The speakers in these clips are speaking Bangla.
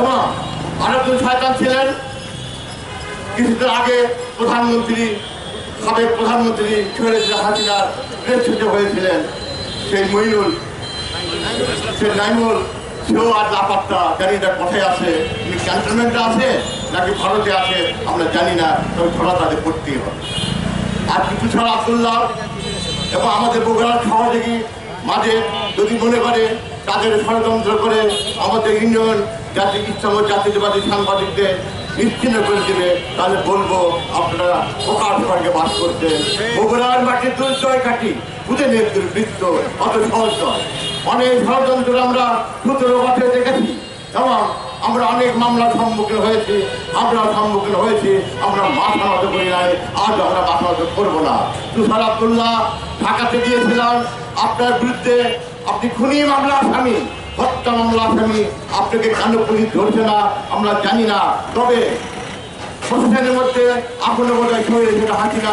এবং আরেকজন শয়তান ছিলেন, কিছুদিন আগে প্রধানমন্ত্রী, সাবেক প্রধানমন্ত্রী শহীদ হাসিনার নেতৃত্বে হয়েছিলেন সেই মইনুল। সে নাইমুল, সেও আর লাপাত্তা জানি না কোথায় আছে? তিনি ক্যান্টনমেন্টে আছে নাকি ভারতে আছে? আমরা জানি না, তবে ধরা তাদের করতেই হবে। আর কিছু ছাড়া আব্দুল্লাহ এবং আমাদের বগুড়ার সহযোগী মাঝে যদি মনে করে তাদের ষড়যন্ত্র করে আমাদের ইউনিয়ন জাতি ইসলাম ও জাতীয়তাবাদী সাংবাদিকদের নিশ্চিন্ন করে দেবে, তাহলে বলব আপনারা প্রকাশ স্বর্গে বাস করছেন বগুড়ার মাটির দুর্জয় কাটি খুঁজে নিয়ে বৃত্ত, অত সহজ অনেক ষড়যন্ত্র আমরা সতেরো দেখেছি। এবং আমরা অনেক মামলার সম্মুখীন হয়েছি, আমরা সম্মুখীন হয়েছি, আমরা মাথা নত করি নাই, আজ আমরা মাথা নত করব না। তুষার আবদুল্লাহ, ঢাকাতে গিয়েছিলাম, আপনার বিরুদ্ধে আপনি খুনি মামলা আসামি হত্যা মামলা আসামি আপনাকে কেন পুলিশ ধরছে না, আমরা জানি না। তবে প্রশাসনের মধ্যে এখনও বোধ হয় হাসিনা।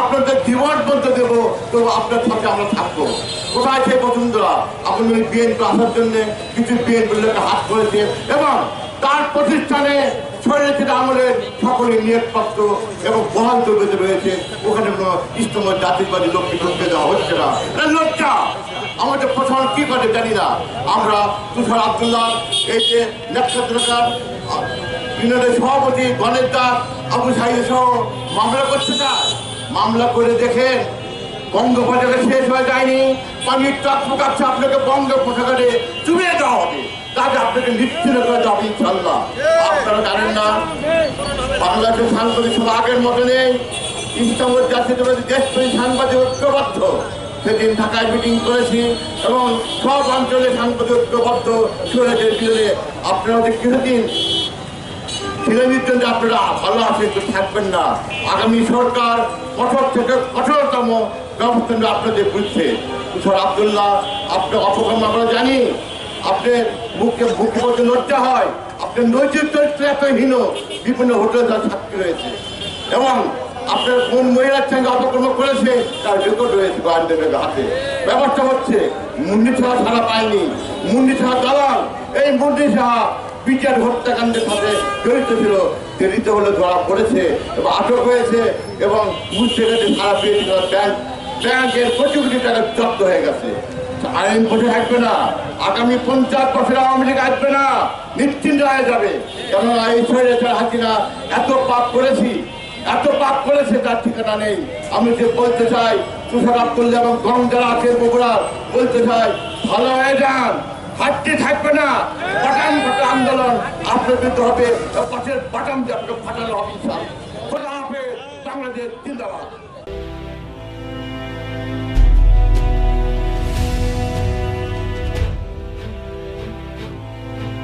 আপনাদের জীবন বলতে দেবো, তো আপনার সাথে আমরা থাকব। কোথায় সেই বসুন্ধরা? আপনি বিএনপি আসার জন্য কিছু বিএনপি লোকে হাত করেছে এবং তার প্রতিষ্ঠানে ছড়িয়েছিল আমলের সকলে নিয়োগপত্র এবং বহাল তৈরিতে রয়েছে, ওখানে কোনো ইস্তম জাতিবাদী লোককে ঢুকতে দেওয়া হচ্ছে না। লজ্জা আমাদের প্রশাসন কি করে জানি না। আমরা তুষার আবদুল্লাহ, এই যে নক্ষত্রকার ইউনিয়নের সভাপতি গণেশ দাস, আবু সাইদ সহ মামলা করতে চায় মামলা করে দেখেন বঙ্গোপসাগরে শেষ হয়ে যায়নি। পানির ট্রাক ঢুকাচ্ছে আপনাকে বঙ্গোপসাগরে। চুবিয়ে দেওয়া হবে। আপনারা সেদিন ঢাকায় মিটিং করেছি এবং সব অঞ্চলে আপনারা যে কিছুদিন ছেলেমেয়ের জন্য আপনারা ভালো আছে থাকবেন না। আগামী সরকার কঠোর থেকে কঠোরতম ব্যবস্থা আপনাদের বিরুদ্ধে কুশল আবদুল্লাহ আপনার অপকর্ম আমরা জানি, আপনি মুখে মুখে বলতে লজ্জা হয় আপনার নৈতিক চরিত্র এত বিভিন্ন হোটেল তার সাক্ষী রয়েছে। এবং আপনার কোন মহিলার সঙ্গে অপকর্ম করেছে, তার রেকর্ড রয়েছে গোয়ান্ডের হাতে। ব্যবস্থা হচ্ছে, মুন্ডি ছাড়া ছাড়া পায়নি, মুন্ডি ছাড়া দালাল, এই মুন্ডি সাহা বিচার হত্যাকাণ্ডের সাথে জড়িত ছিল। দেরিতে হলে ধরা পড়েছে এবং আটক হয়েছে এবং বুঝতে গেছে সারা পেয়েছিল ব্যাংক, ব্যাংকের কোটি টাকা জব্দ হয়ে গেছে। আইন বসে থাকবে না। আগামী পঞ্চাশ বছর আওয়ামী লীগ আসবে না। নিশ্চিন্ত হয়ে যাবে। কেন এই ছেড়ে হাসিনা, এত পাপ করেছি, এত পাপ করেছে, তার ঠিকানা নেই। আমি যে বলতে চাই, তুষার আব্দুল্লাহ এবং গম যারা আছে বগুড়া বলতে চাই, ভালো হয়ে যান। হাঁটতে থাকবে না। ফাটা আন্দোলন আপনার দিতে হবে পাশের বাটাম দিয়ে আপনাকে ফাটানো হবে বাংলাদেশ জিন্দাবাদ।